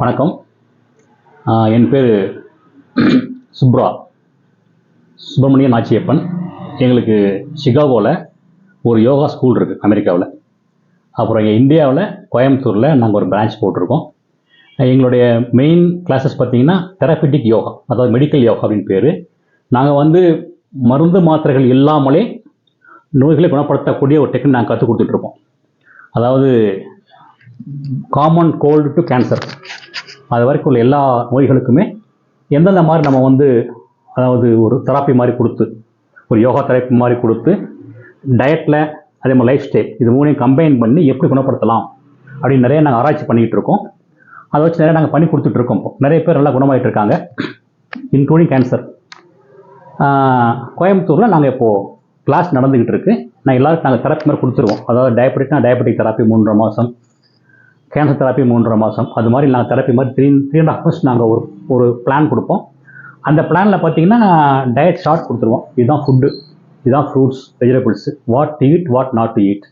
வணக்கம். என் பேர் சுப்ரா. சுப்பிரமணிய நாச்சியப்பன். எங்களுக்கு சிகாகோவில் ஒரு யோகா ஸ்கூல் இருக்குது அமெரிக்காவில். அப்புறம் இங்கே இந்தியாவில் கோயம்புத்தூரில் நாங்கள் ஒரு பிரான்ச் போட்டிருக்கோம். எங்களுடைய மெயின் கிளாஸஸ் பார்த்தீங்கன்னா தெரப்பிட்டிக் யோகா அதாவது மெடிக்கல் யோகா அப்படின்னு பேர். நாங்கள் வந்து மருந்து மாத்திரைகள் இல்லாமலே நோய்களை குணப்படுத்தக்கூடிய ஒரு டெக்னிக் நாங்கள் கற்றுக் கொடுத்துட்ருக்கோம் அதாவது காமன் கோல்டு டு கேன்சர் அது வரைக்கும் உள்ள எல்லா நோய்களுக்குமே எந்தெந்த மாதிரி நம்ம வந்து அதாவது ஒரு தெராப்பி மாதிரி கொடுத்து ஒரு யோகா தெரப்பி மாதிரி கொடுத்து டயட்டில் அதே மாதிரி லைஃப் ஸ்டைல் இது மூணையும் கம்பைன் பண்ணி எப்படி குணப்படுத்தலாம் அப்படின்னு நிறைய நாங்கள் ஆராய்ச்சி பண்ணிக்கிட்டு இருக்கோம். அதை வச்சு நிறைய நாங்கள் பண்ணி கொடுத்துட்ருக்கோம் நிறைய பேர் நல்லா குணமாயிட்டு இருக்காங்க இன்க்ளூடிங் கேன்சர் கோயம்புத்தூரில் நாங்கள் இப்போது கிளாஸ் நடந்துக்கிட்டு இருக்கு. நான் எல்லாருக்கும் நாங்கள் தெரப்பி மாதிரி கொடுத்துருவோம். அதாவது டயபெட்டிக்னா டயபெட்டிக் தெராப்பி மூன்றரை மாதம் கேன்சர் தெரப்பி மூன்றரை மாதம் அது மாதிரி நாங்கள் தெரப்பி மாதிரி three three and half months நாங்கள் ஒரு ஒரு பிளான் கொடுப்போம். அந்த பிளானில் பார்த்தீங்கன்னா டயட் ஷார்ட் கொடுத்துருவோம். இதுதான் ஃபுட்டு இதுதான் fruits vegetables what to eat what not to eat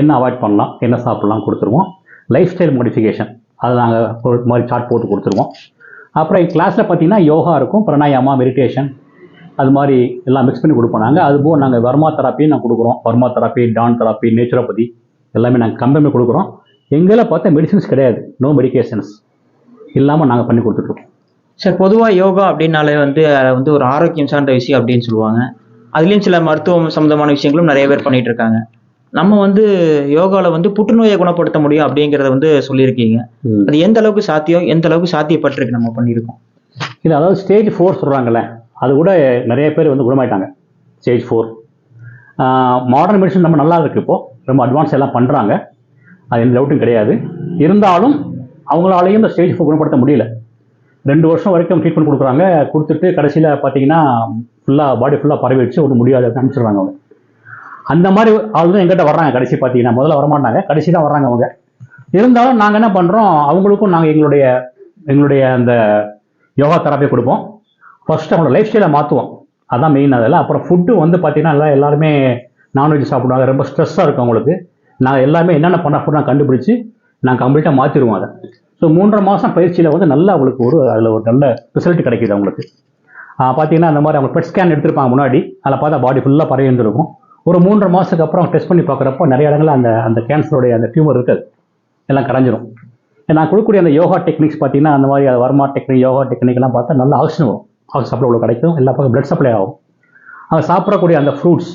என்ன அவாய்ட் பண்ணலாம் என்ன சாப்பிட்லாம் கொடுத்துருவோம். லைஃப் ஸ்டைல் மாடிஃபிகேஷன் அதை நாங்கள் ஒரு மாதிரி சார்ட் போட்டு கொடுத்துருவோம். அப்புறம் கிளாஸில் பார்த்தீங்கன்னா யோகா இருக்கும் பிரணாயாமா மெடிடேஷன் அது மாதிரி எல்லாம் மிக்ஸ் பண்ணி கொடுப்போம் நாங்கள் அதுபோக நாங்கள் வர்மா தெராப்பியும் நாங்கள் கொடுக்குறோம். வர்மா தெராப்பி டான் தெராப்பி நேச்சுரோபதி எல்லாமே நாங்கள் கம்பெனி கொடுக்குறோம். எங்களை பார்த்தா மெடிசின்ஸ் கிடையாது. நோ மெடிகேஷன்ஸ் இல்லாமல் நாங்கள் பண்ணி கொடுத்துட்ருக்கோம். சார் பொதுவாக யோகா அப்படின்னாலே வந்து வந்து ஒரு ஆரோக்கியம் சார்ந்த விஷயம் அப்படின்னு சொல்லுவாங்க. அதுலேயும் சில மருத்துவம் சம்மந்தமான விஷயங்களும் நிறைய பேர் பண்ணிட்டு இருக்காங்க நம்ம வந்து யோகாவில் வந்து புற்றுநோயை குணப்படுத்த முடியும் அப்படிங்கிறத வந்து சொல்லியிருக்கீங்க. அது எந்த அளவுக்கு சாத்தியம்? எந்த அளவுக்கு சாத்தியப்பட்டிருக்கு நம்ம பண்ணியிருக்கோம்? இது அதாவது ஸ்டேஜ் ஃபோர் சொல்கிறாங்கல்ல அது கூட நிறைய பேர் வந்து குணமாயிட்டாங்க. ஸ்டேஜ் ஃபோர் மாடர்ன் மெடிசன் நம்ம நல்லா இருக்கு இப்போது ரொம்ப அட்வான்ஸ் எல்லாம் பண்ணுறாங்க அது எந்த டவுட்டும் கிடையாது. இருந்தாலும் அவங்களாலையும் இந்த ஸ்டேஜ் ஃபோர் குணப்படுத்த முடியல. ரெண்டு வருஷம் வரைக்கும் ட்ரீட்மெண்ட் கொடுக்குறாங்க. கொடுத்துட்டு கடைசியில் பார்த்தீங்கன்னா ஃபுல்லாக பாடி ஃபுல்லாக பரவிடுச்சு. ஒன்றும் முடியாது அப்படின்னு அனுப்பிச்சிடுறாங்க அவங்க. அந்த மாதிரி ஆள் தான் எங்கிட்ட வர்றாங்க. கடைசி பார்த்தீங்கன்னா முதல்ல வரமாட்டாங்க. கடைசி தான் வர்றாங்க அவங்க. இருந்தாலும் நாங்கள் என்ன பண்ணுறோம் அவங்களுக்கும் நாங்கள் எங்களுடைய எங்களுடைய அந்த யோகா தெரப்பி கொடுப்போம். ஃபஸ்ட்டு அவங்களோட லைஃப் ஸ்டைலை மாற்றுவோம் அதான் மெயின் அதில் அப்புறம் ஃபுட்டு வந்து பார்த்தீங்கன்னா எல்லாம் எல்லாருமே நான்வெஜ் சாப்பிடுவாங்க. ரொம்ப ஸ்ட்ரெஸ்ஸாக இருக்கும் அவங்களுக்கு. நாங்கள் எல்லாமே என்னென்ன பண்ண ஃபுட் கண்டுபிடிச்சி நாங்கள் கம்ப்ளீட்டாக மாற்றிடுவோம் அதை. ஸோ மூன்றரை மாதம் பயிற்சியில் வந்து நல்லா அவங்களுக்கு ஒரு அதில் ஒரு நல்ல ரிசல்ட் கிடைக்குது அவங்களுக்கு. பார்த்தீங்கன்னா அந்த மாதிரி அவங்க பெட் ஸ்கேன் எடுத்திருப்பாங்க முன்னாடி. அதில் பார்த்தா பாடி ஃபுல்லாக பரவி இருந்திருக்கும் ஒரு மூன்றரை மாதத்துக்கு அப்புறம் டெஸ்ட் பண்ணி பார்க்குறப்போ நிறைய இடங்களில் அந்த அந்த கேன்சருடைய அந்த டியூமர் இருக்காது. எல்லாம் கரைஞ்சிரும். நான் கொடுக்கக்கூடிய அந்த யோகா டெக்னிக்ஸ் பார்த்தீங்கன்னா அந்த மாதிரி வர்மா டெக்னிக் யோகா டெக்னிக்லாம் பார்த்தா நல்ல ஆக்சிஜன் வரும். ஆக்சிஜன் சப்ளை அவ்வளோ கிடைக்கும். எல்லா பக்கம் பிளட் சப்ளை ஆகும். அவங்க சாப்பிடக்கூடிய அந்த ஃப்ரூட்ஸ்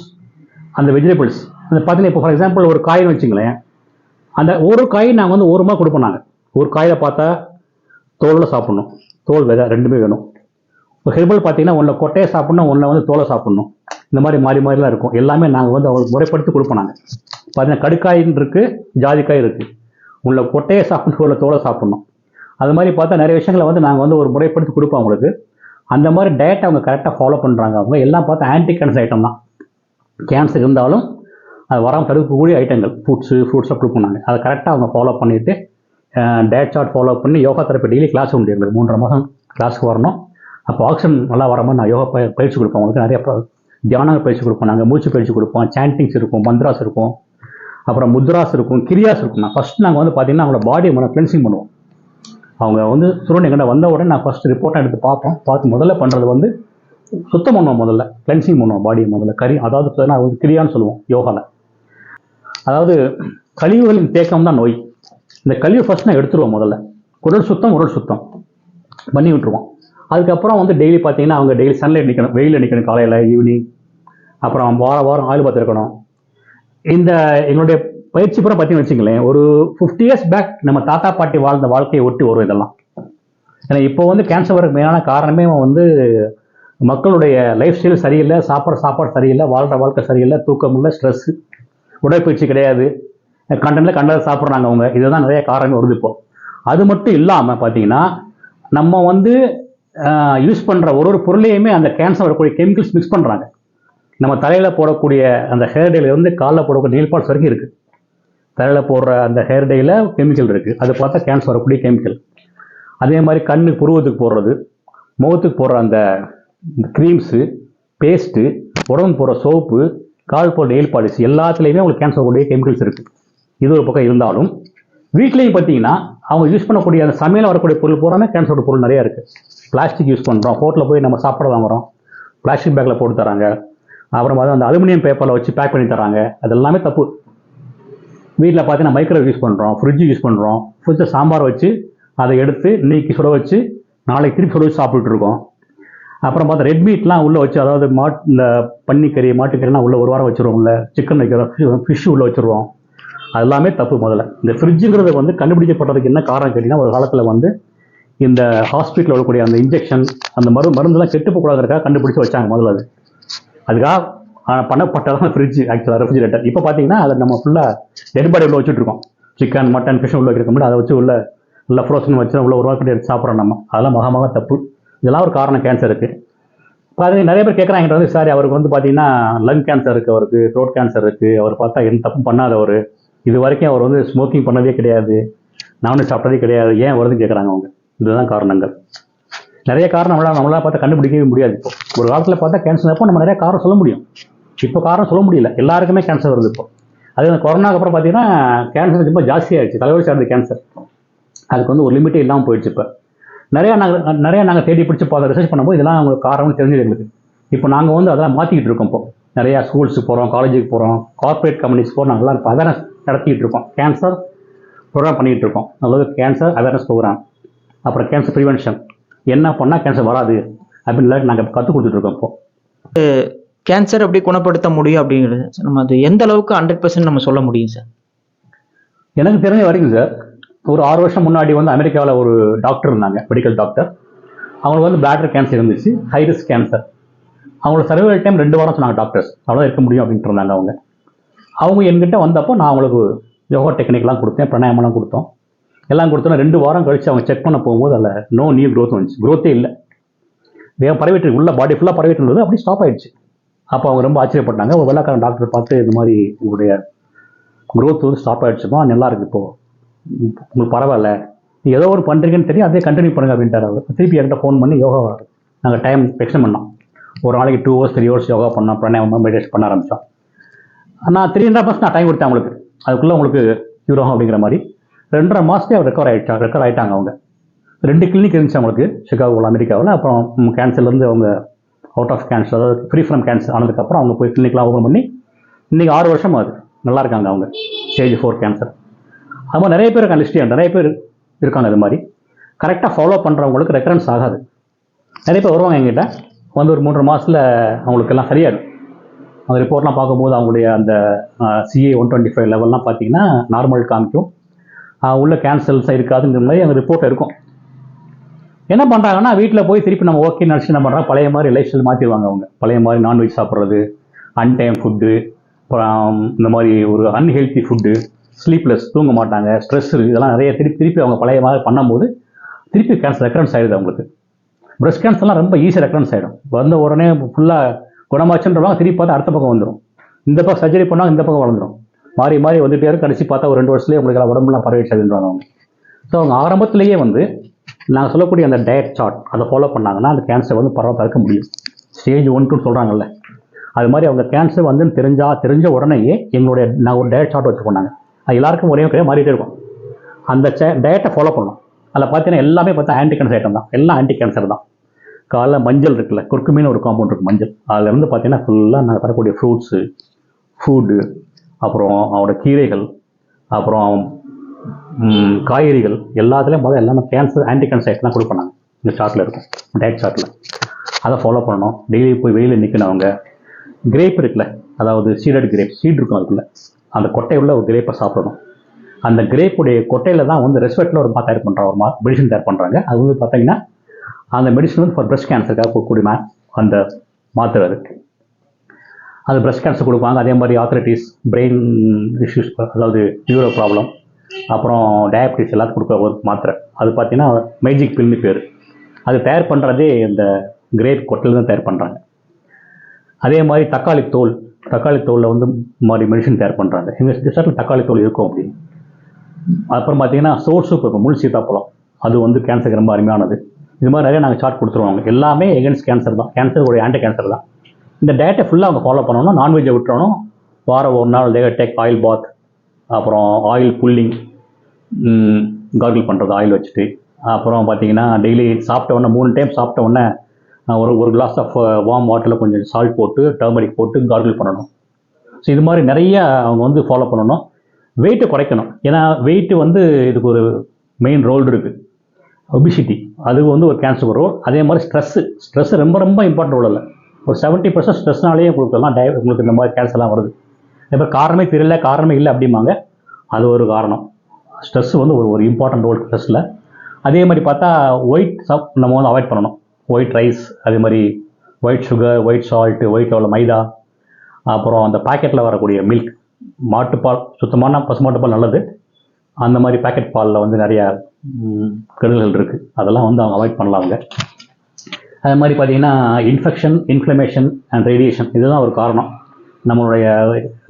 அந்த வெஜிடபிள்ஸ் அந்த பார்த்தீங்கன்னா இப்போ ஃபார் எக்ஸாம்பிள் ஒரு காயின் வச்சுங்களேன். அந்த ஒரு காய் நாங்கள் வந்து ஓரமாக கொடுப்போம் நாங்கள் ஒரு காயில் பார்த்தா தோலில் சாப்பிட்ணும். தோல் விதை ரெண்டுமே வேணும். இப்போ ஹெர்பல் பார்த்தீங்கன்னா ஒன்றை கொட்டையை சாப்பிட்ணும் ஒன்றை வந்து தோலை சாப்பிட்ணும். இந்த மாதிரி மாறி மாறிலாம் இருக்கும். எல்லாமே நாங்கள் வந்து அவங்களுக்கு முறைப்படுத்தி கொடுப்போம் நாங்கள் பார்த்தீங்கன்னா கடுக்காயின்னு இருக்குது ஜாதிக்காய் இருக்குது உள்ள கொட்டையை சாப்பிட்ணும் உள்ள தோலை சாப்பிட்ணும். அது மாதிரி பார்த்தா நிறைய விஷயங்களை வந்து நாங்கள் வந்து ஒரு முறைப்படுத்தி கொடுப்போம் அவங்களுக்கு. அந்த மாதிரி டயட் அவங்க கரெக்டாக ஃபாலோ பண்ணுறாங்க அவங்க. எல்லாம் பார்த்தா ஆன்டி கேன்சர் ஐட்டம் தான். கேன்சர் இருந்தாலும் அது வராமல் தடுக்கக்கூடிய ஐட்டங்கள். ஃப்ரூட்ஸு ஃப்ரூட்ஸாக கொடுப்போம் அதை கரெக்டாக அவங்க ஃபாலோ பண்ணிவிட்டு டயட் சார்ட் ஃபாலோ பண்ணி யோகா தெரப்பி டெய்லி கிளாஸ் உண்டு எங்களுக்கு மூன்றரை மாதம் கிளாஸுக்கு வரணும். அப்போ ஆக்சிஜன் நல்லா வர மாதிரி நான் யோகா பயிற்சி கொடுப்போம் அவங்களுக்கு நிறைய ப- தியான பயிற்சி கொடுப்போம். நாங்கள் மூச்சு பயிற்சி கொடுப்போம். சாண்டிங்ஸ் இருக்கும் மந்த்ராஸ் இருக்கும். அப்புறம் முத்ராஸ் இருக்கும் கிரியாஸ் இருக்கும். நான் ஃபஸ்ட் நாங்கள் வந்து பார்த்தீங்கன்னா அவங்களோட பாடியை முதல்ல கிளென்சிங் பண்ணுவோம். அவங்க வந்து சுருண் எங்கிட்ட வந்த உடனே நான் ஃபஸ்ட் ரிப்போர்ட்டாக எடுத்து பார்ப்போம். பார்த்து முதல்ல பண்ணுறது வந்து சுத்தம் பண்ணுவோம் முதல்ல. கிளென்சிங் பண்ணுவோம் பாடியை முதல்ல. கறி அதாவது பார்த்தீங்கன்னா வந்து கிரியான்னு சொல்லுவோம் யோகாவில் அதாவது கழிவுகளின் தேக்கம் தான் நோய். இந்த கழிவு ஃபர்ஸ்ட் நான் எடுத்துருவோம் முதல்ல. உடல் சுத்தம் உடல் சுத்தம். பண்ணி விட்டுருவோம். அதுக்கப்புறம் வந்து டெய்லி பார்த்தீங்கன்னா அவங்க டெய்லி சன்லைட் நிற்கணும் வெயில் நிற்கணும் காலையில் ஈவினிங் அப்புறம் வார வாரம் ஆயில் பார்த்துருக்கணும். இந்த எங்களுடைய பயிற்சி பூரா பார்த்தீங்கன்னு வச்சுங்களேன் ஒரு ஃபிஃப்டி இயர்ஸ் பேக் நம்ம தாத்தா பாட்டி வாழ்ந்த வாழ்க்கையை ஒட்டி வரும் இதெல்லாம். ஏன்னா இப்போ வந்து கேன்சர் வரக்கு மெயினான காரணமே வந்து மக்களுடைய லைஃப் ஸ்டைல் சரியில்லை சாப்பிட்ற சாப்பாடு சரியில்லை வாழ்கிற வாழ்க்கை சரியில்லை தூக்கம் இல்லை ஸ்ட்ரெஸ்ஸு உடற்பயிற்சி கிடையாது. கண்டனில் கண்டதை சாப்பிட்றாங்க அவங்க. இதுதான் நிறைய காரணம் வருது இப்போ. அது மட்டும் இல்லாமல் பார்த்தீங்கன்னா நம்ம வந்து யூஸ் பண்ணுற ஒரு ஒரு பொருளையுமே அந்த கேன்சர் வரக்கூடிய கெமிக்கல்ஸ் மிக்ஸ் பண்ணுறாங்க நம்ம தலையில் போடக்கூடிய அந்த ஹேர் டேலேருந்து காலில் போடக்கூடிய நெயில் பால்ஸ் வரைக்கும் இருக்குது தலையில் போடுற அந்த ஹேர் டேயில் கெமிக்கல் இருக்குது அது பார்த்தா கேன்சர் வரக்கூடிய கெமிக்கல் அதே மாதிரி கண்ணு புருவத்துக்கு போடுறது. முகத்துக்கு போடுற அந்த க்ரீம்ஸு பேஸ்ட்டு உடம்பு போடுற சோப்பு கால் போடுற நெயில் பாலிஷ் எல்லாத்துலேயுமே உங்களுக்கு கேன்சர் கூடிய கெமிக்கல்ஸ் இருக்குது இது ஒரு பக்கம் இருந்தாலும் வீட்லேயும் பார்த்தீங்கன்னா அவங்க யூஸ் பண்ணக்கூடிய அந்த சமையல் வரக்கூடிய பொருள் பூராமே கேன்சரோட பொருள் நிறையா இருக்குது பிளாஸ்டிக் யூஸ் பண்ணுறோம் ஹோட்டலில் போய் நம்ம சாப்பிட வாங்குறோம். பிளாஸ்டிக் பேக்கில் போட்டு தராங்க. அப்புறம் வந்து அந்த அலுமினியம் பேப்பரில் வச்சு பேக் பண்ணி தராங்க. அது எல்லாமே தப்பு. வீட்டில் பார்த்தீங்கன்னா மைக்ரோவேவ் யூஸ் பண்ணுறோம் ஃப்ரிட்ஜ் யூஸ் பண்ணுறோம் ஃப்ரிட்ஜை சாம்பார் வச்சு அதை எடுத்து இன்னைக்கு சுட வச்சு நாளைக்கு திருப்பி சுட வச்சு சாப்பிட்டுருக்கோம் அப்புறம் பார்த்தா ரெட் மீட்லாம் உள்ளே வச்சு அதாவது மாட் இந்த பன்னிக்கறி மாட்டுக்கறிலாம் உள்ளே ஒரு வாரம் வச்சுருவோம்ல சிக்கன் வைக்கிறோம் ஃபிஷ் உள்ளே வச்சுருவோம். அது எல்லாமே தப்பு முதல்ல. இந்த ஃப்ரிட்ஜுங்கிறது வந்து கண்டுபிடிக்கப்பட்டதுக்கு என்ன காரணம் கேட்டிங்கன்னா ஒரு காலத்தில் வந்து இந்த ஹாஸ்பிட்டலில் வரக்கூடிய அந்த இன்ஜெக்ஷன் அந்த மரு மருந்தெல்லாம் கெட்டு போகக்கூடாதுக்காக கண்டுபிடிச்சி வச்சாங்க முதல்ல அது. அதுக்காக பண்ணப்பட்டதான் ஃப்ரிட்ஜ் ஆக்சுவலாக ரெஃப்ரிஜிரேட்டர் இப்போ பார்த்தீங்கன்னா அதை நம்ம ஃபுல்லாக டெட் பாடி உள்ள வச்சுட்டு இருக்கோம் சிக்கன் மட்டன் ஃபிஷ் உள்ள வைக்க முடியும் அதை வச்சு உள்ள நல்லா ஃப்ரோசன் வச்சு உள்ள ஒரு வாக்கிட்டு எடுத்து சாப்பிட்றோம் நம்ம. அதெல்லாம் மகமாக தப்பு. இதெல்லாம் ஒரு காரணம் கேன்சருக்கு இப்போ அது நிறைய பேர் கேட்குறாங்க வந்து சார் அவருக்கு வந்து பார்த்தீங்கன்னா லங் கேன்சர் இருக்குது அவருக்கு த்ரோட் கேன்சர் இருக்குது அவர் பார்த்தா எந்த தப்பும் பண்ணாதவர். இது வரைக்கும் அவர் வந்து ஸ்மோக்கிங் பண்ணதே கிடையாது. நானும் சாப்பிட்டதே கிடையாது. ஏன் வருதுன்னு கேட்குறாங்க அவங்க. இதுதான் காரணங்கள். நிறைய காரணம் நம்மளால் நம்மளால் பார்த்தா கண்டுபிடிக்கவே முடியாது இப்போ. ஒரு காலத்தில் பார்த்தா கேன்சர் அப்போ நம்ம நிறைய காரணம் சொல்ல முடியும். இப்போ காரணம் சொல்ல முடியல. எல்லாருக்குமே கேன்சர் வருது இப்போ. அதே அந்த கொரோனாக்கு அப்புறம் பார்த்தீங்கன்னா கேன்சர் ரொம்ப ஜாஸ்தியாகிடுச்சு தலைவலி சார்ந்த கேன்சர் அதுக்கு வந்து ஒரு லிமிட்டே இல்லாமல் போயிடுச்சு இப்போ. நிறையா நாங்கள் நிறையா நாங்கள் தேடி பிடிச்சி பார்த்து ரிசர்ச் பண்ணும்போது இதெல்லாம் உங்களுக்கு காரணம்னு தெரிஞ்சது எங்களுக்கு. இப்போ நாங்கள் வந்து அதெல்லாம் மாற்றிக்கிட்டு இருக்கோம் இப்போ. நிறையா ஸ்கூல்ஸுக்கு போகிறோம் காலேஜுக்கு போகிறோம் கார்ப்பரேட் கம்பெனிஸ் போகிறோம் நாங்கள்லாம் இப்போ அவேர்னஸ் நடத்திட்டு இருக்கோம். கேன்சர் ப்ரோக்ராம் பண்ணிகிட்டு இருக்கோம். அதாவது கேன்சர் அவேர்னஸ் ப்ரோக்ராம் அப்புறம் கேன்சர் ப்ரிவென்ஷன் என்ன பண்ணால் கேன்சர் வராது அப்படின்னு நாங்கள் கற்றுக் கொடுத்துட்ருக்கோம் இப்போ. கேன்சர் எப்படி குணப்படுத்த முடியும் அப்படிங்கிறது நம்ம அது எந்த அளவுக்கு ஹண்ட்ரட் பர்சன்ட் நம்ம சொல்ல முடியும் சார் எனக்கு தெரிஞ்ச வரைக்கும் சார் ஒரு ஆறு வருஷம் முன்னாடி வந்து அமெரிக்காவில் ஒரு டாக்டர் இருந்தாங்க மெடிக்கல் டாக்டர் அவங்களுக்கு வந்து பேட்டர் கேன்சர் இருந்துச்சு ஹைரிஸ் கேன்சர் அவங்களோட சர்வைவல் டைம் ரெண்டு வாரம் சொன்னாங்க டாக்டர்ஸ் அவ்வளோ இருக்க முடியும் அப்படின்ட்டு இருந்தாங்க அவங்க. அவங்க என்கிட்ட வந்தப்போ நான் அவங்களுக்கு யோகா டெக்னிக்லாம் கொடுத்தேன் பிரணாயமெல்லாம் கொடுத்தோம். எல்லாம் கொடுத்தோன்னா ரெண்டு வாரம் கழித்து அவங்க செக் பண்ண போகும்போது அதில் நோ நியூ க்ரோத் வந்துச்சு. க்ரோத்தே இல்லை. வேக பரவிட்டு உள்ள பாடி ஃபுல்லாக பரவிட்டு இருந்தது. அப்படி ஸ்டாப் ஆயிடுச்சு. அப்போ அவங்க ரொம்ப ஆச்சரியப்பட்டாங்க. ஒரு வெள்ளாக்காரன் டாக்டர் பார்த்து இந்த மாதிரி உங்களுடைய க்ரோத் வந்து ஸ்டாப் ஆயிடுச்சுமா நல்லா இருக்குது இப்போது உங்களுக்கு பரவாயில்ல. நீ ஏதோ ஒரு பண்ணுறீங்கன்னு தெரியும் அதே கண்டினியூ பண்ணுங்க அப்படின்ட்டார் அவர். திருப்பி என்கிட்ட ஃபோன் பண்ணி யோகா நாங்கள் டைம் எக்ஸ்டெண்ட் பண்ணோம். ஒரு நாளைக்கு two hours three hours yoga பண்ணோம். பிராணாயாமம் மெடிடேஷன் பண்ண ஆரம்பித்தோம் நான் த்ரீ ஹண்ட்ரட் பர்சன்ட் நான் டைம் கொடுத்தேன் அவங்களுக்கு. அதுக்குள்ளே உங்களுக்கு க்யூர் ஆகும் அப்படிங்கிற மாதிரி. ரெண்டரை மாதத்தே அவர் ரெக்கவர் ஆகிட்டாங்க ரெக்கவர் ஆகிட்டாங்க அவங்க. ரெண்டு கிளினிக் இருந்துச்சு அவங்களுக்கு சிகாகோவில் அமெரிக்காவில். அப்புறம் கேன்சர்லேருந்து அவங்க அவுட் ஆஃப் கேன்சர் அதாவது ஃப்ரீ ஃப்ரம் கேன்சர் ஆனதுக்கப்புறம் அவங்க போய் கிளினிக்லாம் ஓப்பன் பண்ணி இன்றைக்கி ஆறு வருஷம் ஆகுது. நல்லா இருக்காங்க அவங்க. ஸ்டேஜ் ஃபோர் கேன்சர் அது மாதிரி நிறைய பேர் இருக்காங்க நிறைய பேர் இருக்காங்க இது மாதிரி. கரெக்டாக ஃபாலோ பண்ணுறவங்களுக்கு ரெக்கரன்ஸ் ஆகாது. நிறைய பேர் வருவாங்க எங்கிட்ட வந்து ஒரு மூன்று மாதத்தில் அவங்களுக்கு எல்லாம் சரியாயிடும். அந்த ரிப்போர்ட்லாம் பார்க்கும்போது அவங்களுடைய அந்த சிஏ ஒன் டுவெண்ட்டி ஃபைவ் லெவல்லாம் பார்த்தீங்கன்னா நார்மல் காமிக்கும். உள்ள கேன்சல்ஸ் இருக்காதுங்கிற மாதிரி அந்த ரிப்போர்ட் இருக்கும். என்ன பண்ணுறாங்கன்னா வீட்டில் போய் திருப்பி நம்ம ஓகே நினச்சி என்ன பண்ணுறாங்க பழைய மாதிரி லைஃப் ஸ்டைல் மாற்றிடுவாங்க அவங்க. பழைய மாதிரி நான்வெஜ் சாப்பிட்றது அன்டைம் ஃபுட்டு அப்புறம் இந்த மாதிரி ஒரு அன்ஹெல்த்தி ஃபுட்டு ஸ்லீப்லெஸ் தூங்க மாட்டாங்க ஸ்ட்ரெஸ் இதெல்லாம் நிறைய திருப்பி திருப்பி அவங்க பழைய மாதிரி பண்ணும்போது திருப்பி கேன்சர் ரெக்கரன்ஸ் ஆகிடுது அவங்களுக்கு. பிரஸ்ட் கேன்சர்லாம் ரொம்ப ஈஸியாக ரெக்கரன்ஸ் ஆகிடும் வந்த உடனே ஃபுல்லாக குணமாச்சுன்றவங்க திருப்பி பார்த்தா அடுத்த பக்கம் வந்துடும் இந்த பக்கம் சர்ஜரி பண்ணால் இந்த பக்கம் வளர்ந்துடும் மாறி மாறி வந்துட்டே இருக்கும் கடைசி பார்த்தா ஒரு ரெண்டு வருஷத்துலேயே உங்களுக்கு எல்லாம் உடம்புலாம் பரவிடுச்சுன்றாங்க அவங்க. ஸோ அவங்க ஆரம்பத்திலேயே வந்து நாங்கள் சொல்லக்கூடிய அந்த டயட் சார்ட் அதை ஃபாலோ பண்ணாங்கன்னா அந்த கேன்சர் வந்து பரவ தடுக்க முடியும். ஸ்டேஜ் ஒன்றுன்னு சொல்கிறாங்கல்ல அது மாதிரி அவங்க கேன்சர் வந்துன்னு தெரிஞ்சா தெரிஞ்ச உடனேயே எங்களுடைய நான் ஒரு டயட் சார்ட் வச்சு போனாங்க அது எல்லாருக்கும் ஒரே கிடையாது மாறிட்டே இருக்கும். அந்த டயட்டை ஃபாலோ பண்ணணும். அதில் பார்த்தீங்கன்னா எல்லாமே பார்த்தா ஆன்டி கேன்சர் ஐட்டம் தான். எல்லாம் ஆன்டி கேன்சர் தான். காலைல மஞ்சள் இருக்குல்ல குறுக்குமீன் ஒரு காம்பவுண்ட் இருக்குது மஞ்சள். அதில் பார்த்தீங்கன்னா ஃபுல்லாக நாங்கள் தரக்கூடிய ஃப்ரூட்ஸு ஃபுட்டு அப்புறம் அவனோட கீரைகள் அப்புறம் காய்கறிகள் எல்லாத்துலேயும் முதல்ல எல்லாமே கேன்சர் ஆன்டி கேன்சர் ஐட்டம்லாம் கொடுப்பாங்க. இந்த சார்ட்டில் இருக்கும். டயட் சார்ட்டில் அதை ஃபாலோ பண்ணணும். டெய்லி போய் வெயிலில் நிற்கணும் அவங்க. கிரேப் இருக்குல்ல அதாவது சீடட் கிரேப் சீட் இருக்கும் அதுக்குள்ளே. அந்த கொட்டை உள்ள ஒரு கிரேப்பை சாப்பிடணும். அந்த கிரேப்புடைய கொட்டையில் தான் வந்து ரெஸ்பெக்டில் ஒரு மா தயார் பண்ணுறாங்க ஒரு மா மெடிசன் தயார் பண்ணுறாங்க அது வந்து பார்த்தீங்கன்னா அந்த மெடிசன் வந்து ஃபார் பிரஸ்ட் கேன்சருக்காக கொடுக்கக்கூடிய மா அந்த மாத்திரை அது அது பிரஸ்ட் கேன்சர் கொடுப்பாங்க. அதே மாதிரி ஆத்ரைட்டிஸ் பிரெயின் இஷ்யூஸ் அதாவது நியூரோ ப்ராப்ளம் அப்புறம் டயபிட்டிஸ் எல்லாத்துக்கும் கொடுக்குற ஒரு மாத்திரை. அது பார்த்தீங்கன்னா மேஜிக் பில்னு பேர். அது தயார் பண்ணுறதே இந்த கிரேப் கொட்டையில தான் தயார் பண்ணுறாங்க அதே மாதிரி தக்காளி தோல் தக்காளி தோலில் வந்து மாதிரி மெடிசன் தயார் பண்ணுறாங்க எங்கள் டிஸ்ட்ரிக்டில் தக்காளி தோல் இருக்கும் அப்படின்னு. அப்புறம் பார்த்தீங்கன்னா சோர் சூப் இருக்கும். முள் சீத்தாப்பழம் அது வந்து கேன்சருக்கு ரொம்ப அருமையானது. இது மாதிரி நிறைய நாங்கள் சார்ட் கொடுத்துருவாங்க. எல்லாமே எகென்ஸ்ட் கேன்சர் தான். கேன்சருடைய ஆன்டி கேன்சர் தான். இந்த டயட்டை ஃபுல்லாக அவங்க ஃபாலோ பண்ணணும் நான்வெஜ்ஜை விட்டுறணும். வாரம் ஒரு நாள் தேவை டேக் ஆயில் பாத் அப்புறம் ஆயில் புல்லிங் கார்கிள் பண்ணுறது ஆயில் வச்சுட்டு. அப்புறம் பார்த்தீங்கன்னா டெய்லி சாப்பிட்ட உடனே மூணு டைம் சாப்பிட்ட உடனே ஒரு ஒரு கிளாஸ் ஆஃப் வார்ம் வாட்டரில் கொஞ்சம் சால்ட் போட்டு டர்மரிக் போட்டு கார்கிள் பண்ணணும். ஸோ இது மாதிரி நிறைய அவங்க வந்து ஃபாலோ பண்ணணும். வெயிட்டை குறைக்கணும். ஏன்னா வெயிட்டு வந்து இதுக்கு ஒரு மெயின் ரோல் இருக்குது ஒபிசிட்டி அது வந்து ஒரு கேன்சர் ரோல் அதே மாதிரி ஸ்ட்ரெஸ்ஸு ஸ்ட்ரெஸ் ரொம்ப ரொம்ப இம்பார்ட்டன்ட் ரோல் இல்லை. ஒரு செவன்ட்டி பர்சன்ட் ஸ்ட்ரெஸ்னாலேயே உங்களுக்கு எல்லாம் டய உங்களுக்கு இந்த மாதிரி கேன்சர்லாம் வருது. இப்போ காரணமே தெரியல காரணமே இல்லை அப்படிம்பாங்க. அது ஒரு காரணம். ஸ்ட்ரெஸ் வந்து ஒரு ஒரு இம்பார்ட்டன்ட் ரோல் ஸ்ட்ரெஸ்ஸில் அதே மாதிரி பார்த்தா ஒயிட் சப் நம்ம வந்து அவாய்ட் பண்ணணும். ஒயிட் ரைஸ் அதே மாதிரி white sugar white salt white அவ்வளோ மைதா அப்புறம் அந்த பாக்கெட்டில் வரக்கூடிய மில்க் மாட்டுப்பால் சுத்தமான பசுமாட்டுப்பால் நல்லது. அந்த மாதிரி பாக்கெட் பாலில் வந்து நிறைய கெடுதல்கள் இருக்குது அதெல்லாம் வந்து அவங்க அவாய்ட் பண்ணலாம் அவங்க அதே மாதிரி பார்த்தீங்கன்னா இன்ஃபெக்ஷன் இன்ஃப்ளமேஷன் அண்ட் ரேடியேஷன் இதுதான் ஒரு காரணம். நம்மளுடைய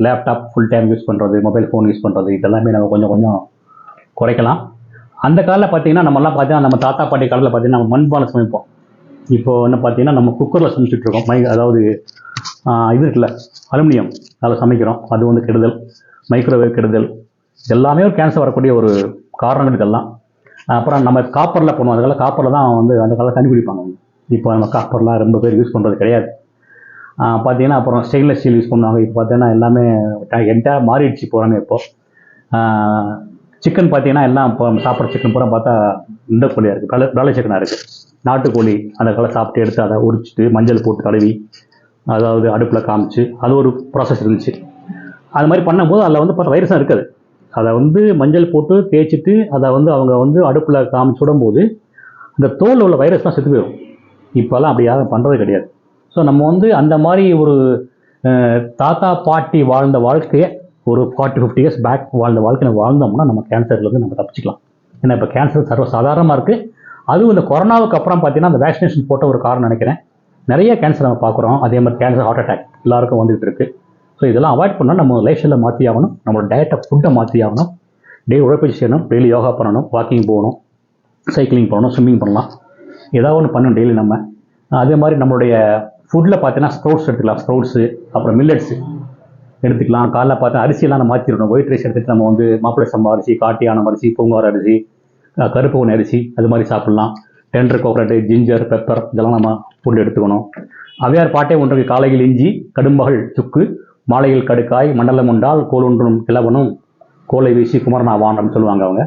லேப்டாப் ஃபுல் டைம் யூஸ் பண்ணுறது மொபைல் ஃபோன் யூஸ் பண்ணுறது இதெல்லாமே நம்ம கொஞ்சம் கொஞ்சம் குறைக்கலாம். அந்த காலத்தில் பார்த்தீங்கன்னா நம்மலாம் பார்த்தீங்கன்னா நம்ம தாத்தா பாட்டி காலத்தில் பார்த்தீங்கன்னா நம்ம மண்பானை சமைப்போம். இப்போ என்ன பார்த்தீங்கன்னா நம்ம குக்கரில் சமைச்சிட்ருக்கோம். மை அதாவது இது இருக்குல்ல அலுமினியம். அதில் சமைக்கிறோம். அது வந்து கெடுதல். மைக்ரோவேவ் கெடுதல். எல்லாமே ஒரு கேன்சர் வரக்கூடிய ஒரு காரணங்கள் இதெல்லாம். அப்புறம் நம்ம காப்பரில் போனோம் அதுக்கால காப்பரில் தான் வந்து அந்த காலத்தில் தண்ணி குடிப்பாங்க. இப்போ நம்ம காப்பர்லாம் ரொம்ப பேர் யூஸ் பண்ணுறது கிடையாது. பார்த்தீங்கன்னா அப்புறம் ஸ்டெயின்லெஸ் ஸ்டீல் யூஸ் பண்ணுவாங்க. இப்போ பார்த்தீங்கன்னா எல்லாமே எட்டாக மாறிடுச்சு போகிறாங்க இப்போ. சிக்கன் பார்த்தீங்கன்னா எல்லாம் இப்போ சாப்பிட்ற சிக்கன் பூரா பார்த்தா இந்த கோழியாக இருக்குது பிரால பிராலர் சிக்கனாக இருக்குது நாட்டுக்கோழி அந்த காலை சாப்பிட்டு எடுத்து அதை உரிச்சிட்டு மஞ்சள் போட்டு தடவி அதாவது அடுப்பில் காமிச்சு அது ஒரு ப்ராசஸ் இருந்துச்சு. அது மாதிரி பண்ணும்போது அதில் வந்து பார்த்தா வைரஸாக இருக்காது. அதை வந்து மஞ்சள் போட்டு தேய்ச்சிட்டு அதை வந்து அவங்க வந்து அடுப்பில் காமிச்சு விடும்போது அந்த தோலில் உள்ள வைரஸ்லாம் செத்து போயிடும் இப்போல்லாம் அப்படி யாரும் பண்ணுறது கிடையாது. ஸோ நம்ம வந்து அந்த மாதிரி ஒரு தாத்தா பாட்டி வாழ்ந்த வாழ்க்கையை ஒரு ஃபார்ட்டி ஃபிஃப்டி இயர்ஸ் பேக் வாழ்ந்த வாழ்க்கையை வாழ்ந்தோம்னா நம்ம கேன்சர்லேருந்து நம்ம தப்பிச்சிக்கலாம். ஏன்னா இப்போ கேன்சர் சர்வ சாதாரணமாக இருக்குது அதுவும் இந்த கொரோனாவுக்கு அப்புறம் பார்த்தீங்கன்னா அந்த வேக்சினேஷன் போட்ட ஒரு காரணம் நினைக்கிறேன். நிறைய கேன்சர் நம்ம பார்க்குறோம். அதே மாதிரி கேன்சர் ஹார்ட் அட்டாக் எல்லாருக்கும் வந்துகிட்டு இருக்கு. ஸோ இதெல்லாம் அவாய்ட் பண்ணால் நம்ம லைஃப் ஸ்டைலில் மாற்றி ஆகணும். நம்மளோட டயட்டை ஃபுட்டை மாற்றி ஆகணும். டெய்லி உடற்பயிற்சி செய்யணும். டெய்லி யோகா பண்ணணும். வாக்கிங் போகணும். சைக்கிளிங் பண்ணணும் ஸ்விம்மிங் பண்ணலாம். ஏதாவது ஒன்று பண்ணணும் டெய்லி நம்ம. அதே மாதிரி நம்மளுடைய ஃபுட்டில் பார்த்தீங்கன்னா ஸ்ப்ரௌட்ஸ் எடுத்துக்கலாம். ஸ்ப்ரௌட்ஸு அப்புறம் மில்லட்ஸு எடுத்துக்கலாம். காலைல பார்த்தா அரிசியெல்லாம் நம்ம மாற்றிடணும் ஒயிட் ரைஸ் எடுத்துகிட்டு நம்ம வந்து மாப்பிள்ளை சம்பா அரிசி காட்டியானம் அரிசி பூங்கார் அரிசி கருப்பு உணி அரிசி அது மாதிரி சாப்பிட்லாம். டெண்டர் கோகனட்டு ஜிஞ்சர் பெப்பர் இதெல்லாம் நம்ம ஃபுட் எடுத்துக்கணும். அவையார் பாட்டே ஒன்றுக்கு காலையில் இஞ்சி கடும்பகல் சுக்கு மாலையில் கடுக்காய் மண்டலம் உண்டால் கோல் ஒன்றும் கிளவனும் கோலை வீசி குமரனா வான்னு சொல்லுவாங்க அவங்க.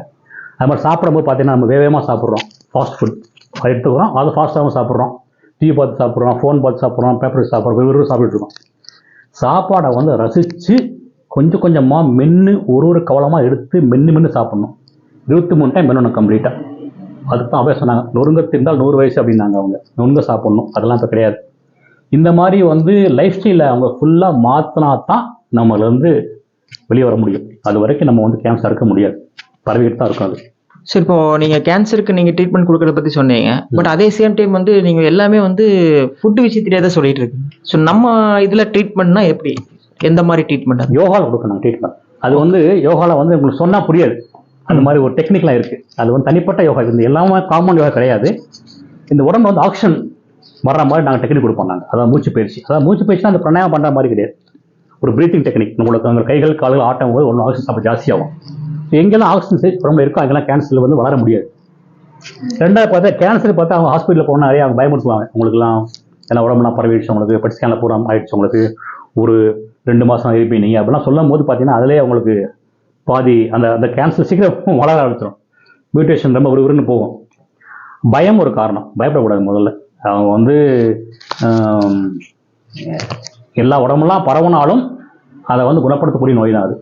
அது மாதிரி சாப்பிடும்போது பார்த்தீங்கன்னா நம்ம வேகமாக சாப்பிட்றோம். ஃபாஸ்ட் ஃபுட் எடுத்துக்கிறோம். அது ஃபாஸ்ட்டாகவும் சாப்பிட்றோம். டிவி பார்த்து சாப்பிட்றோம் ஃபோன் பார்த்து சாப்பிட்றோம் பேப்பர் சாப்பிட்றோம் வெறும் சாப்பிட்டுருக்கோம் சாப்பாடை வந்து ரசித்து கொஞ்சம் கொஞ்சமாக மென்று ஒரு ஒரு கவலமாக எடுத்து மென்று மென்று சாப்பிட்ணும். இருபத்தி மூணு டைம் மென்னணும் கம்ப்ளீட்டாக அதுக்கு தான் அப்படியே சொன்னாங்க நொறுங்க தின்றால் நூறு வயசு அப்படின்னாங்க அவங்க. நொறுங்க சாப்பிட்ணும் அதெல்லாம் இப்போ கிடையாது. இந்த மாதிரி வந்து லைஃப் ஸ்டைலை அவங்க ஃபுல்லாக மாற்றினா தான் நம்மளேருந்து வெளியே வர முடியும். அது வரைக்கும் நம்ம வந்து கேன்சர் இருக்க முடியாது. பரவிக்கிட்டு தான் இருக்கும் அது. சரி இப்போ நீங்க கேன்சருக்கு நீங்க ட்ரீட்மெண்ட் கொடுக்கறத பத்தி சொன்னீங்க. பட் அதே சேம் டைம் வந்து நீங்க எல்லாமே வந்து ஃபுட் விஷயத்திலே தான் சொல்லிட்டு இருக்கு ஸோ நம்ம இதுல ட்ரீட்மெண்ட்னா எப்படி? எந்த மாதிரி ட்ரீட்மெண்ட் யோகாவில் கொடுக்கணும் ட்ரீட்மெண்ட் அது வந்து யோகாவில் வந்து உங்களுக்கு சொன்னால் புரியாது. அந்த மாதிரி ஒரு டெக்னிக்லாம் இருக்குது அது வந்து தனிப்பட்ட யோகா. இது எல்லாமே காமன் யோகா கிடையாது. இந்த உடம்பு வந்து ஆக்ஷன் வர்ற மாதிரி நாங்கள் டெக்னிக் கொடுப்போம் நாங்கள் அதான் மூச்சு பயிற்சி. அதான் மூச்சு பயிற்சினா அந்த பிரணாயம் பண்ணுற மாதிரி கிடையாது. ஒரு ப்ரீத்திங் டெக்னிக் உங்களுக்கு அவங்க கைகள் கால்கள் ஆட்டும் போது ஒன்றும் ஆக்சிஜன் அப்போ ஜாஸ்தியாகும் So எங்கெல்லாம் ஆக்சிஜன் உடம்புல இருக்கோ அங்கெல்லாம் கேன்சர் வந்து வளர முடியாது. ரெண்டாவது பார்த்தா கேன்சர் பார்த்தா அவங்க ஹாஸ்பிட்டலில் போனால் நிறைய அவங்க பயமுறுத்துவாங்க. உங்களுக்குலாம் எல்லாம் உடம்புலாம் பரவிடுச்சு உங்களுக்கு பட் ஸ்கேனில் பூரா ஆயிடுச்சு. உங்களுக்கு ஒரு ரெண்டு மாதம் இருப்பீங்க அப்படிலாம் சொல்லும் போது பார்த்தீங்கன்னா அதிலே உங்களுக்கு பாதி அந்த அந்த கேன்சர் சீக்கிரம் வளர ஆரம்பிச்சிடும் மியூட்டேஷன் ரொம்ப விறுவிறுன்னு போகும். பயம் ஒரு காரணம். பயப்படக்கூடாது முதல்ல. அவங்க வந்து எல்லா உடம்பெல்லாம் பரவுனாலும் அதை வந்து குணப்படுத்தக்கூடிய நோய் தான் அது.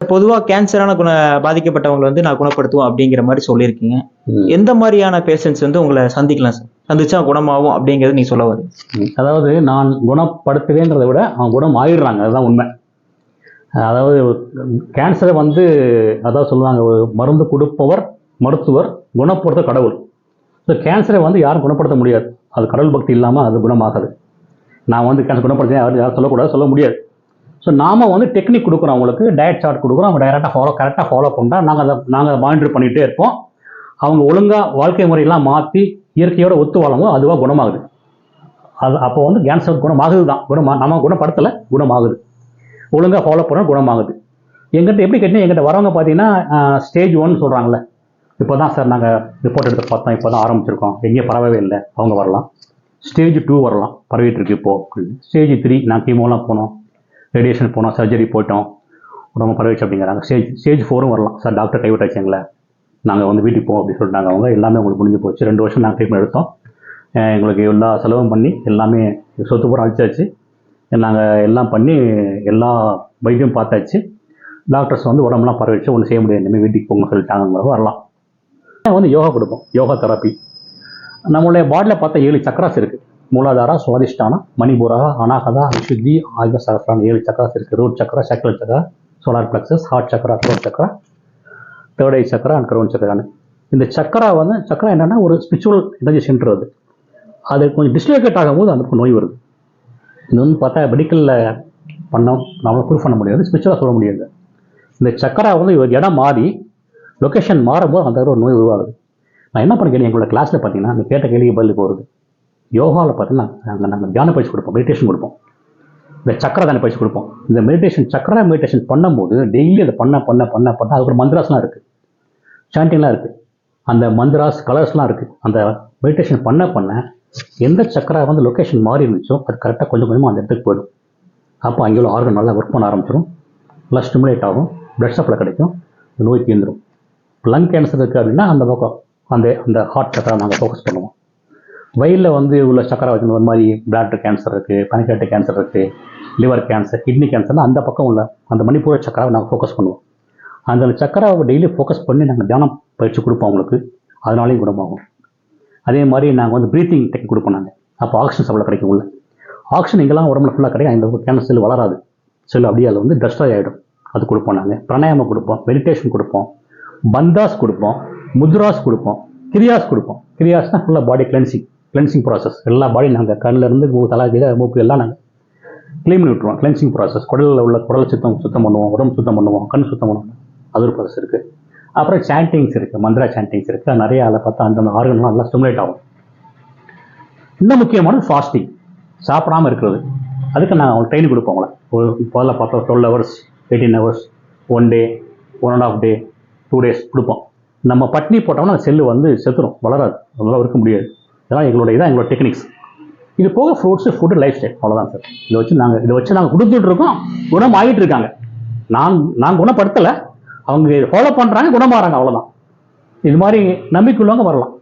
பொதுவா கேன்சரான குண பாதிக்கப்பட்டவங்களை வந்து நான் குணப்படுத்துவோம் அப்படிங்கிற மாதிரி சொல்லியிருக்கீங்க. எந்த மாதிரியான பேஷண்ட்ஸ் வந்து உங்களை சந்திக்கலாம் சார்? சந்திச்சா குணமாகும் அப்படிங்கிறது நீங்க சொல்ல வருது. அதாவது நான் குணப்படுத்துவேன்றதை விட அவங்க குணம் ஆயிடுறாங்க அதுதான் உண்மை. அதாவது கேன்சரை வந்து அதாவது சொல்லுவாங்க ஒரு மருந்து கொடுப்பவர் மருத்துவர் குணப்படுத்த கடவுள். ஸோ கேன்சரை வந்து யாரும் குணப்படுத்த முடியாது. அது கடவுள் பக்தி இல்லாமல் அது குணமாகாது. நான் வந்து கேன்சர் குணப்படுத்த யாரும் யாரும் சொல்லக்கூடாது சொல்ல முடியாது. ஸோ நாம் வந்து டெக்னிக் கொடுக்குறோம் அவங்களுக்கு டயட் சார்ட் கொடுக்குறோம் அவங்க டைரெக்டாக ஃபாலோ கரெக்டாக ஃபாலோ பண்ணால் நாங்கள் அதை நாங்கள் மானிட்டர் பண்ணிகிட்டே இருப்போம். அவங்க ஒழுங்காக வாழ்க்கை முறையெல்லாம் மாற்றி இயற்கையோடு ஒத்து வாழமோ அதுவாக குணமாகுது. அது அப்போ வந்து கேன்சர் குணமாகுது தான் குணமாக நம்ம குணப்படுத்தலை குணமாகுது. ஒழுங்காக ஃபாலோ பண்ணால் குணமாகுது. எங்கிட்ட எப்படி கேட்டீங்கன்னா எங்கிட்ட வரவங்க பார்த்தீங்கன்னா ஸ்டேஜ் ஒன் சொல்கிறாங்களே இப்போ தான் சார் நாங்கள் ரிப்போர்ட் எடுத்து பார்த்தோம். இப்போ தான் ஆரம்பிச்சிருக்கோம். எங்கேயும் பரவவே இல்லை. அவங்க வரலாம். ஸ்டேஜ் டூ வரலாம். பரவிட்டு இருக்கு இப்போ. ஸ்டேஜ் த்ரீ நான் கீமோலாம் போனோம். ரேடியேஷன் போனோம். சர்ஜரி போயிட்டோம். உடம்பு பரவிச்சு அப்படிங்கிறாங்க. ஸ்டேஜ் ஸ்டேஜ் ஃபோரும் வரலாம். சார் டாக்டர் கைவிட்டாச்சிங்களை நாங்கள் வந்து வீட்டுக்கு போவோம் அப்படின்னு சொல்லிட்டாங்க அவங்க. எல்லாமே உங்களுக்கு முடிஞ்சு போச்சு. ரெண்டு வருஷம் நாங்கள் ட்ரீட்மெண்ட் எடுத்தோம். எங்களுக்கு எல்லா செலவும் பண்ணி எல்லாமே சொத்து பூரா அழிச்சாச்சு. நாங்கள் எல்லாம் பண்ணி எல்லா வைத்தியம் பார்த்தாச்சு. டாக்டர்ஸ் வந்து உடம்புலாம் பரவிச்சு ஒன்றும் செய்ய முடியாது. இனிமேல் வீட்டுக்கு போங்க சொல்லிட்டாங்க. வரலாம். வந்து யோகா கொடுப்போம். யோகா தெரப்பி நம்மளுடைய பாடியில் பார்த்தா ஏழு சக்கராஸ் இருக்குது மூலாதாரா சுவாதிஷ்டானா மணிபுரா அனாகதா விசுத்தி ஆயுத சகசிரான ஏழு சக்கராஸ் இருக்குது root chakra chakra chakra solar plexus heart chakra throat chakra third eye chakra and crown சக்கரான்னு இந்த சக்கரா வந்து சக்கரா என்னென்னா ஒரு ஸ்பிரிச்சுவல் எனர்ஜி சென்டர் அது அது கொஞ்சம் டிஸ்லோகேட் ஆகும்போது அதுக்கு நோய் வருது. இது வந்து பார்த்தா மெடிக்கலில் பண்ண நம்மளால ப்ரூவ் பண்ண முடியாது ஸ்பிரிச்சுவலாக சொல்ல முடியாது. இந்த சக்கரா வந்து ஒரு இடம் மாறி லொக்கேஷன் மாறும்போது அந்த ஒரு நோய் உருவாகுது. நான் என்ன பண்ண எங்களோட கிளாஸில் பார்த்தீங்கன்னா அந்த கேட்ட கேள்வி பதிலுக்கு வருது யோகாவில் பார்த்தீங்கன்னா நாங்கள் நாங்கள் தியான பயிற்சி கொடுப்போம் மெடிடேஷன் கொடுப்போம். இந்த சக்கர தானே பயிற்சி கொடுப்போம். இந்த மெடிடேஷன் சக்கரா மெடிடேஷன் பண்ணும்போது டெய்லி அதை பண்ண பண்ண பண்ண பண்ண அதுக்கு ஒரு மந்திராஸ்லாம் இருக்குது சாண்டிங்லாம் இருக்குது அந்த மந்திராஸ் கலர்ஸ்லாம் இருக்குது அந்த மெடிடேஷன் பண்ண பண்ண எந்த சக்கரா வந்து லொக்கேஷன் மாறி இருந்துச்சோ அது கரெக்டாக கொஞ்சம் கொஞ்சமாக அந்த இடத்துக்கு போயிடும். அப்போ அங்கே உள்ள ஆர்கன் நல்லா ஒர்க் பண்ண ஆரம்பிச்சிடும் நல்லா ஸ்டிமுலேட் ஆகும். பிளட் சப்ளை கிடைக்கும். நோய் தீர்ந்துடும் லங் கேன்சர் இருக்குது அப்படின்னா அந்த பக்கம் அந்த அந்த ஹார்ட் சக்கரா நாங்கள் ஃபோக்கஸ் பண்ணுவோம். வயலில் வந்து உள்ள சக்கரை வச்சு ஒரு மாதிரி பிளாட்ரு கேன்சர் இருக்குது பனிக்கட்டு கேன்சர் இருக்குது லிவர் கேன்சர் கிட்னி கேன்சர்னா அந்த பக்கம் உள்ள அந்த மணிப்பூர சக்கராவை நாங்கள் ஃபோக்கஸ் பண்ணுவோம். அந்த சக்கராவை டெய்லி ஃபோக்கஸ் பண்ணி நாங்கள் தியானம் பயிற்சி கொடுப்போம் அவங்களுக்கு. அதனாலையும் குணமாகும். அதே மாதிரி நாங்கள் வந்து ப்ரீத்திங் டெக்னிக் கொடுப்போம் நாங்கள் அப்போ ஆக்சிஜன் சப்ளை கிடைக்கும் உள்ள ஆக்சிஜன் எங்கெல்லாம் உடம்புல ஃபுல்லாக கிடைக்கும் அந்த கேன்சர் செல் வளராது. செல் அப்படியே அது வந்து டஸ்ட்ராய் ஆகிடும் அது கொடுப்போம் நாங்கள் பிராணாயாமம் கொடுப்போம் மெடிடேஷன் கொடுப்போம் பந்தாஸ் கொடுப்போம் முத்ராஸ் கொடுப்போம் கிரியாஸ் கொடுப்போம். கிரியாஸ்னால் ஃபுல்லாக பாடி கிளென்சிங் கிளென்சிங் ப்ராசஸ் எல்லா பாடி நாங்கள் கண்ணில் இருந்து தலை கீழே மூக்கு எல்லாம் நாங்கள் க்ளீன் பண்ணி விட்ருவோம் கிளென்சிங் ப்ராசஸ் குடலில் உள்ள குடலை சுத்தம் சுத்தம் பண்ணுவோம். உடம்பு சுத்தம் பண்ணுவோம். கண் சுத்தம் பண்ணுவோம். அது ஒரு ப்ராசஸ் இருக்குது அப்புறம் சாண்டிங்ஸ் இருக்குது மந்திரா சாண்டிங்ஸ் இருக்குது நிறைய அதில் பார்த்தா அந்தந்த ஆர்கன்லாம் நல்லா ஸ்டிமுலேட் ஆகும். இன்னும் முக்கியமான ஃபாஸ்டிங் சாப்பிடாம இருக்கிறது. அதுக்கு நான் அவங்களுக்கு ட்ரெயின் கொடுப்போம் அவங்கள ஒரு முதல்ல பார்த்தா twelve hours eighteen hours one day one and half day two days கொடுப்போம். நம்ம பட்னி போட்டோம்னா அந்த செல்லு வந்து செத்துரும் வளராது. அதெல்லாம் இருக்க முடியாது. இதெல்லாம் எங்களுடைய இதான் எங்களோட டெக்னிக்ஸ் இது போக ஃப்ரூட்ஸு ஃபுட்டு லைஃப் ஸ்டைல் அவ்வளோதான் சார் இதை வச்சு நாங்கள் இதை வச்சு நாங்கள் கொடுத்துட்ருக்கோம் குணம் ஆகிட்டு இருக்காங்க. நான் நான் குணப்படுத்தலை. அவங்க ஃபாலோ பண்ணுறாங்க குணமாகறாங்க அவ்வளோதான் இது மாதிரி நம்பிக்கை உள்ளவங்க வரலாம்.